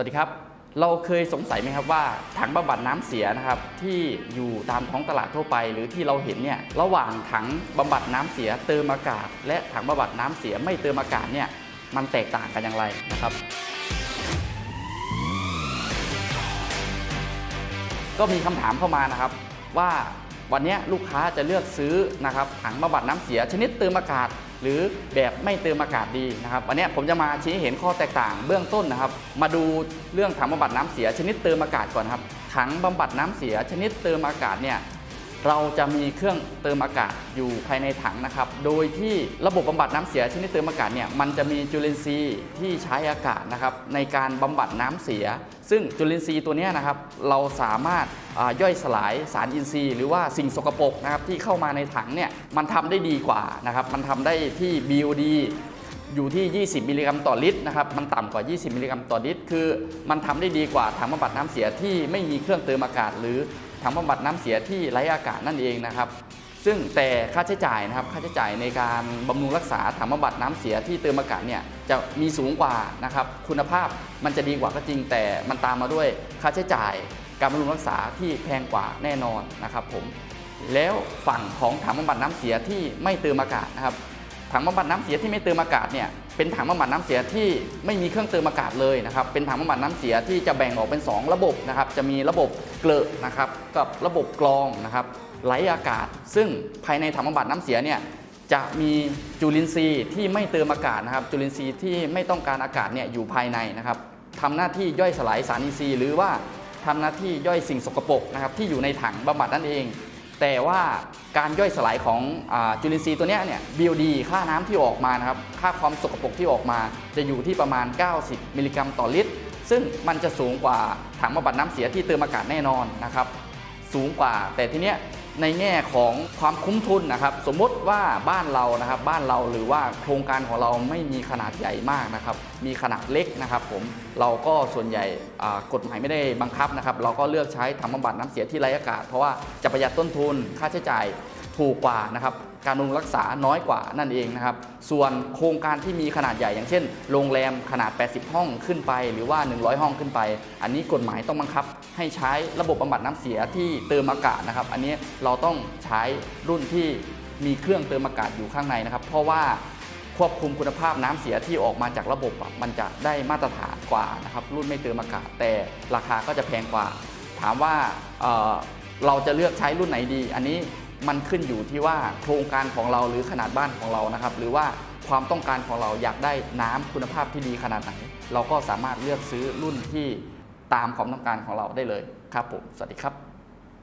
สวัสดีครับ เราเคยสงสัยไหมครับว่าถังบำบัดน้ำเสียนะครับที่อยู่ตามท้องตลาดทั่วไป หรือที่เราเห็นเนี่ยระหว่างถังบำบัดน้ำเสียเติมอากาศ และถังบำบัดน้ำเสียไม่เติมอากาศเนี่ยมันแตกต่างกันอย่างไรนะครับ ก็มีคำถามเข้ามานะครับว่า วันนี้ลูกค้าจะเลือกซื้อนะครับถังบำบัดน้ำเสียชนิดเติมอากาศ หรือแบบไม่เติมอากาศดีนะครับวันนี้ผมจะมาชี้เห็นข้อแตกต่างเบื้องต้นนะครับ มาดูเรื่องถังบำบัดน้ำเสียชนิดเติมอากาศก่อนครับถังบำบัดน้ำเสียชนิดเติมอากาศเนี่ย เราจะมีเครื่องเติมอากาศอยู่ภายในถังนะครับ โดยที่ระบบบำบัดน้ำเสียชนิดเติมอากาศเนี่ยมันจะมีจุลินทรีย์ที่ใช้อากาศนะครับในการบำบัดน้ำเสีย ซึ่งจุลินทรีย์ตัวนี้นะครับเราสามารถย่อยสลายสารอินทรีย์ หรือว่าสิ่งสกปรกนะครับที่เข้ามาในถังเนี่ยมันทำได้ดีกว่านะครับมันทำได้ที่ BOD อยู่ที่ 20 มิลลิกรัมต่อลิตรนะครับ มันต่ำกว่า 20 มิลลิกรัมต่อลิตร คือมันทำได้ดีกว่าถังบำบัดน้ำเสียที่ไม่มีเครื่องเติมอากาศ หรือ ถังบำบัดน้ำเสียที่ไร้อากาศนั่นเองนะครับ ซึ่งแต่ค่าใช้จ่ายนะครับค่าใช้จ่ายในการบำรุงรักษาถังบำบัดน้ำเสียที่เติมอากาศเนี่ยจะมีสูงกว่านะครับคุณภาพมันจะดีกว่าก็จริง แต่มันตามมาด้วยค่าใช้จ่ายการบำรุงรักษาที่แพงกว่าแน่นอนนะครับผมแล้วฝั่งของถังบำบัดน้ำเสียที่ไม่เติมอากาศนะครับถังบำบัดน้ำเสียที่ไม่เติมอากาศเนี่ย เป็นถังบำบัดน้ำเสียที่ไม่มีเครื่องเติมอากาศเลยนะครับ เป็นถังบำบัดน้ำเสียที่จะแบ่งออกเป็น 2 ระบบนะครับ จะมีระบบเกลอะนะครับ กับระบบกรองนะครับไหลอากาศ ซึ่งภายในถังบำบัดน้ำเสียเนี่ยจะมีจุลินทรีย์ที่ไม่เติมอากาศนะครับ จุลินทรีย์ที่ไม่ต้องการอากาศเนี่ยอยู่ภายในนะครับทำหน้าที่ย่อยสลายสารอินทรีย์ หรือว่าทำหน้าที่ย่อยสิ่งสกปรกนะครับที่อยู่ในถังบำบัดนั่นเอง แต่ว่าการย่อยสลายของอจุลินทรีย์ตัวนี้เนี่ย BOD ค่าน้ำที่ออกมานะครับ ค่าความสกปรกที่ออกมาจะอยู่ที่ประมาณ 90 มิลลิกรัมต่อลิตร ซึ่งมันจะสูงกว่าถังบำบัดน้ำเสียที่เติมอากาศแน่นอนนะครับ สูงกว่า แต่ทีเนี้ย ในแง่ของความคุ้มทุนนะครับ สมมติว่าบ้านเรานะครับบ้านเราหรือว่าโครงการของเราไม่มีขนาดใหญ่มากนะครับ มีขนาดเล็กนะครับ ผมเราก็ส่วนใหญ่กฎหมายไม่ได้บังคับนะครับ เราก็เลือกใช้ทำบำบัดน้ำเสียที่ไร้อากาศ เพราะว่าจะประหยัดต้นทุนค่าใช้จ่าย ถูกกว่านะครับการบำรุงรักษาน้อยกว่านั่นเองนะครับ ส่วนโครงการที่มีขนาดใหญ่อย่างเช่น โรงแรมขนาด 80 ห้องขึ้นไป หรือว่า 100 ห้องขึ้นไป อันนี้กฎหมายต้องบังคับ ให้ใช้ระบบบำบัดน้ำเสียที่เติมอากาศนะครับ อันนี้เราต้องใช้รุ่นที่มีเครื่องเติมอากาศอยู่ข้างในนะครับ เพราะว่าควบคุมคุณภาพน้ำเสียที่ออกมาจากระบบมันจะได้มาตรฐานกว่านะครับ รุ่นไม่เติมอากาศ แต่ราคาก็จะแพงกว่า ถามว่าเเราจะเลือกใช้รุ่นไหนดี อันนี้ มันขึ้นอยู่ที่ว่าโครงการของเราหรือขนาดบ้านของเรานะครับ หรือว่าความต้องการของเราอยากได้น้ำคุณภาพที่ดีขนาดไหน เราก็สามารถเลือกซื้อรุ่นที่ตามความต้องการของเราได้เลยครับผมสวัสดีครับ